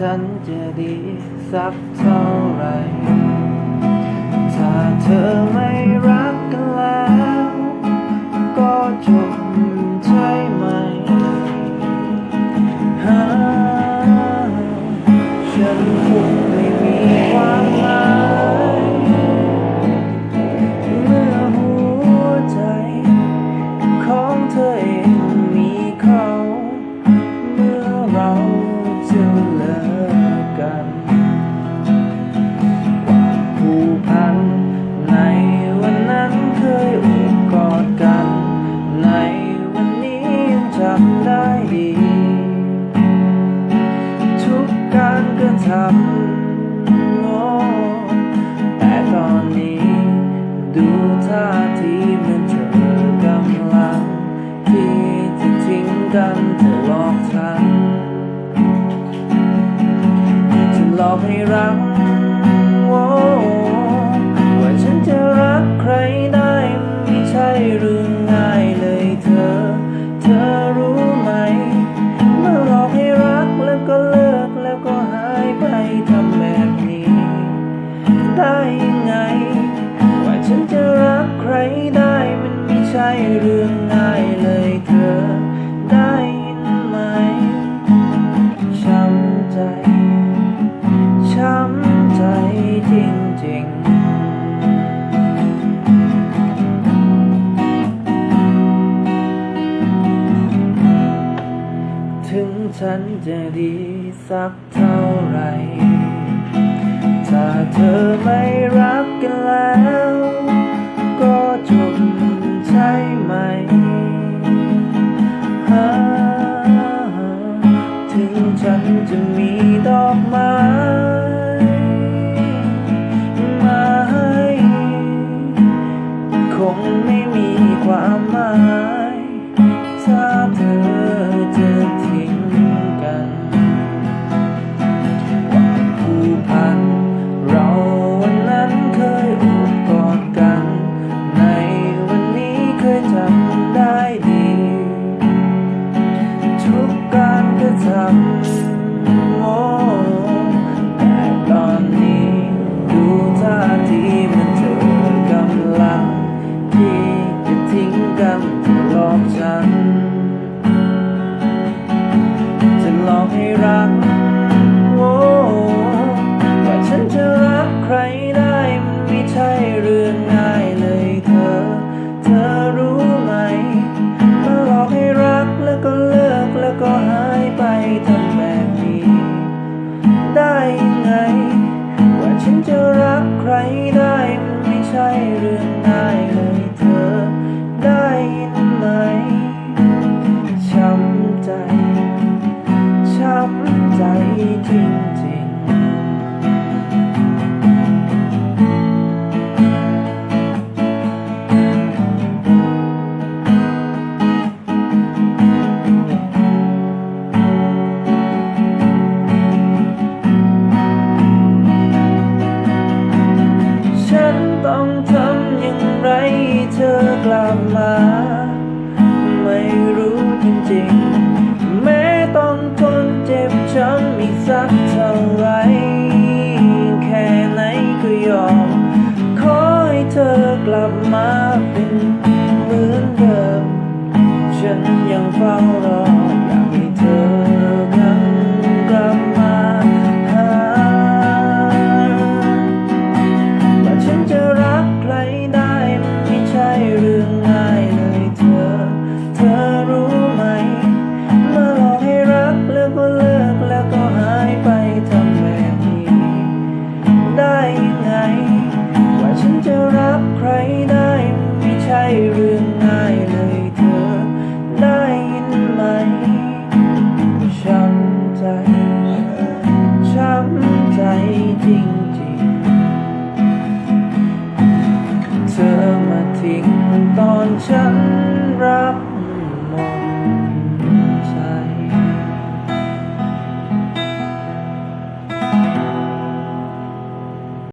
ฉันจะดีสักเท่าไหร่ top เรื่องง่ายเลยเธอได้ยินไหม ช้ำใจ ช้ำใจจริงๆถึงฉันจะดีสักเท่าไร ถ้าเธอไม่รักกันแล้ว caído. จริง แม้ต้องทนเจ็บช้ำอีกสักเท่าไร แค่ไหนก็ยอม ขอให้เธอกลับมา